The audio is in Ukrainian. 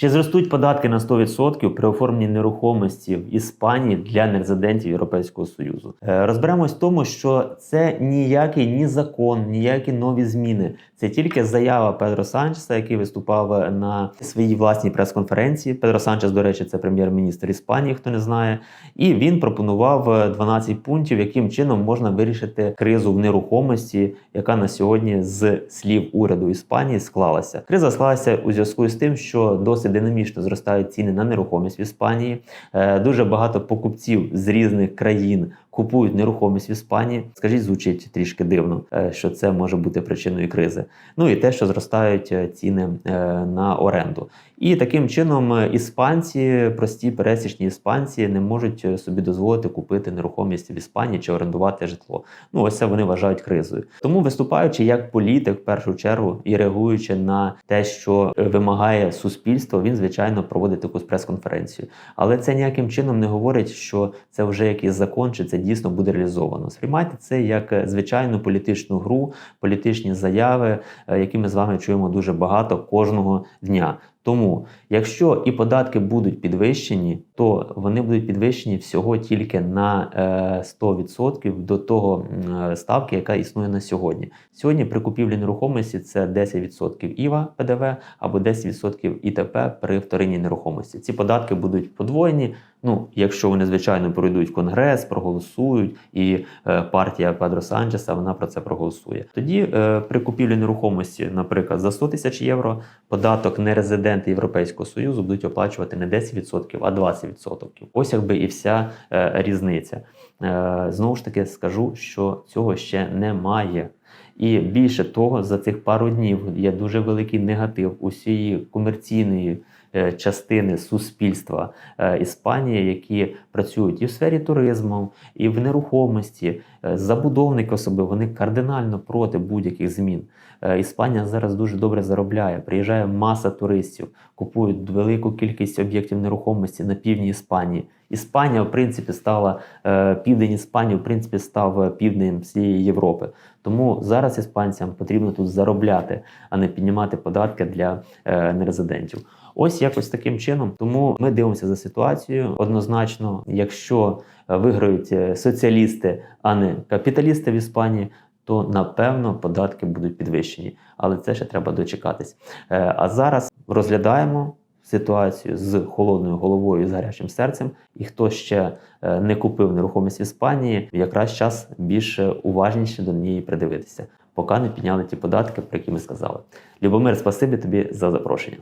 Чи зростуть податки на 100% при оформленні нерухомості в Іспанії для нерезидентів Європейського Союзу? Е, Розберемось в тому, що це ніякий ні закон, ніякі нові зміни. Це тільки заява Педро Санчеса, який виступав на своїй власній прес-конференції. Педро Санчес, до речі, це прем'єр-міністр Іспанії, хто не знає. І він пропонував е, 12 пунктів, яким чином можна вирішити кризу в нерухомості, яка на сьогодні з слів уряду Іспанії склалася. Криза склалася у зв'язку з тим, що досить динамічно зростають ціни на нерухомість в Іспанії. Е, Дуже багато покупців з різних країн купують нерухомість в Іспанії. Скажіть, звучить трішки дивно, е, що це може бути причиною кризи. Ну і те, що зростають е, ціни е, на оренду. І таким чином іспанці, прості пересічні іспанці, не можуть собі дозволити купити нерухомість в Іспанії чи орендувати житло. Ну ось це вони вважають кризою. Тому виступаючи як політик, в першу чергу, і реагуючи на те, що вимагає суспільство, він звичайно проводить таку прес-конференцію. Але це ніяким чином не говорить, що це вже якийсь закон, чи це дійсно буде реалізовано. Сприймайте це як е, звичайну політичну гру, політичні заяви, е, які ми з вами чуємо дуже багато кожного дня. Тому, якщо і податки будуть підвищені, то вони будуть підвищені всього тільки на е, 100% до того е, ставки, яка існує на сьогодні. Сьогодні при купівлі нерухомості це 10% ІВА ПДВ або 10% ІТП при вторинній нерухомості. Ці податки будуть подвоєні. Ну, якщо вони звичайно пройдуть конгрес, проголосують, і е, партія Педро Санчеса вона про це проголосує. Тоді е, при купівлі нерухомості, наприклад, за 100 тисяч євро, податок нерезиденти Європейського Союзу будуть оплачувати не 10%, а 20%. Ось якби і вся е, різниця. Е, знову ж таки скажу, що цього ще немає. І більше того, за цих пару днів є дуже великий негатив усієї комерційної частини суспільства е, Іспанії, які працюють і в сфері туризму, і в нерухомості. Е, Забудовники особливо вони кардинально проти будь-яких змін. Е, Іспанія зараз дуже добре заробляє. Приїжджає маса туристів, купують велику кількість об'єктів нерухомості на півдні Іспанії. Іспанія, в принципі, стала е, південь Іспанії, в принципі, став е, півднем всієї Європи. Тому зараз іспанцям потрібно тут заробляти, а не піднімати податки для е, нерезидентів. Ось якось таким чином. Тому ми дивимося за ситуацією. Однозначно, якщо е, виграють е, соціалісти, а не капіталісти в Іспанії, то напевно податки будуть підвищені. Але це ще треба дочекатись. Е, А зараз розглядаємо ситуацію з холодною головою з гарячим серцем. І хто ще не купив нерухомість в Іспанії, якраз час більше уважніше до неї придивитися, поки не підняли ті податки, про які ми сказали. Любомир, спасибі тобі за запрошення.